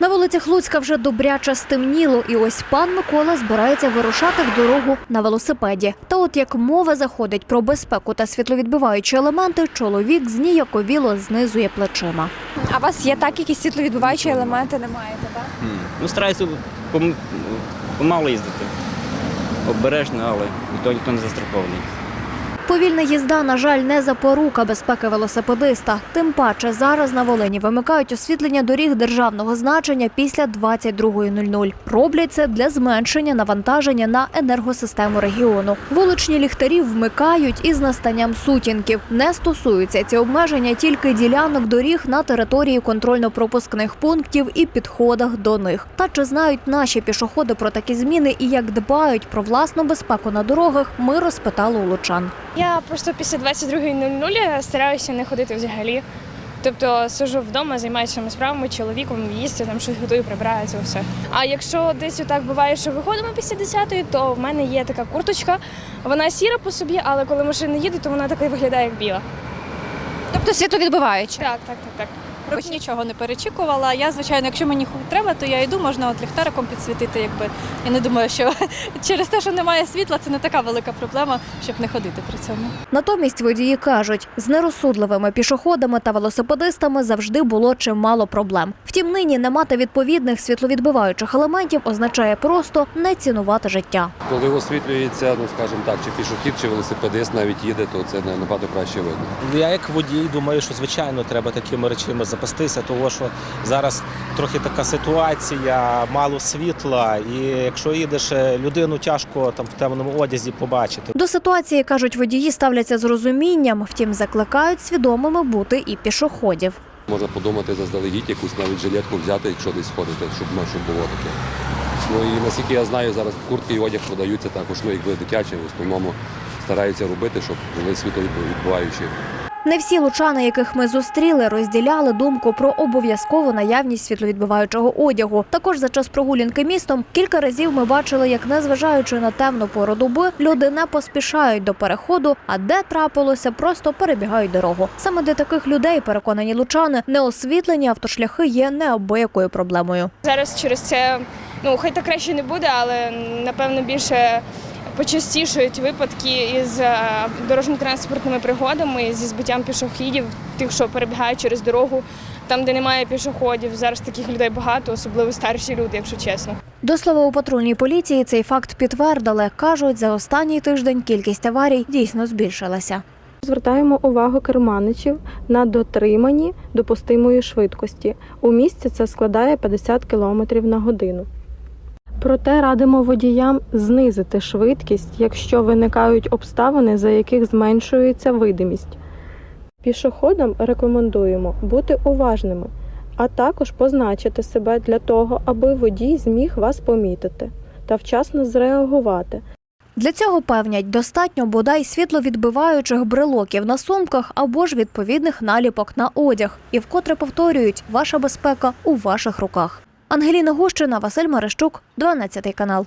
На вулицях Луцька вже добряче стемніло, і ось пан Микола збирається вирушати в дорогу на велосипеді. Та от як мова заходить про безпеку та світловідбиваючі елементи, чоловік зніяковіло знизує плечима. А у вас є так, якісь світловідбиваючі елементи не маєте, так? Ну, стараюся пом- помало їздити. Обережно, але ніхто ніхто не застрахований. Повільна їзда, на жаль, не запорука безпеки велосипедиста. Тим паче зараз на Волині вимикають освітлення доріг державного значення після 22.00. Роблять це для зменшення навантаження на енергосистему регіону. Вуличні ліхтарі вмикають із настанням сутінків. Не стосуються ці обмеження тільки ділянок доріг на території контрольно-пропускних пунктів і підходах до них. Та чи знають наші пішоходи про такі зміни і як дбають про власну безпеку на дорогах, ми розпитали у лучан. Я просто після 22.00 стараюся не ходити взагалі. Тобто сижу вдома, займаюся своїми справами, чоловіком, їсти, там щось готую, прибираю це все. А якщо десь отак буває, що виходимо після 10-ї, то в мене є така курточка. Вона сіра по собі, але коли машина їде, то вона така виглядає як біла. Тобто світловідбиваючі. Так, так, так, так. Хоч нічого не перечікувала. Я, звичайно, якщо мені треба, то я йду, можна от ліхтариком підсвітити. Якби я не думаю, що через те, що немає світла, це не така велика проблема, щоб не ходити при цьому. Натомість водії кажуть, з нерозсудливими пішоходами та велосипедистами завжди було чимало проблем. Втім, нині не мати відповідних світловідбиваючих елементів означає просто не цінувати життя. Коли освітлюється, ну скажімо так, чи пішохід, чи велосипедист навіть їде, то це набагато краще видно. Я як водій думаю, що звичайно треба такими речами запастися, тому що зараз трохи така ситуація, мало світла, і якщо їдеш е, людину тяжко там в темному одязі побачити. До ситуації кажуть, водії ставляться з розумінням, втім закликають свідомими бути і пішоходів. Можна подумати заздалегідь якусь навіть жилетку взяти, якщо десь ходити, щоб, ну, щоб було таке. Ну і наскільки я знаю, зараз куртки і одяг продаються також, ну якби дитячі, в основному стараються робити, щоб були світловідбиваючі. Не всі лучани, яких ми зустріли, розділяли думку про обов'язкову наявність світловідбиваючого одягу. Також за час прогулянки містом кілька разів ми бачили, як незважаючи на темну пору доби, люди не поспішають до переходу, а де трапилося, просто перебігають дорогу. Саме для таких людей, переконані лучани, неосвітлені автошляхи є неабиякою проблемою. Зараз через це, ну хай так краще не буде, але напевно більше почастішують випадки із е, дорожньо-транспортними пригодами, зі збиттям пішохідів, тих, що перебігають через дорогу, там, де немає пішоходів. Зараз таких людей багато, особливо старші люди, якщо чесно. До слова, у патрульній поліції цей факт підтвердили. кажуть, за останній тиждень кількість аварій дійсно збільшилася. Звертаємо увагу керманичів на дотриманні допустимої швидкості. У місті це складає 50 км на годину. Проте радимо водіям знизити швидкість, якщо виникають обставини, за яких зменшується видимість. Пішоходам рекомендуємо бути уважними, а також позначити себе для того, аби водій зміг вас помітити та вчасно зреагувати. Для цього певнять достатньо бодай світловідбиваючих брелоків на сумках або ж відповідних наліпок на одяг. І вкотре повторюють, ваша безпека у ваших руках. Ангеліна Гущина, Василь Марищук, 12 канал.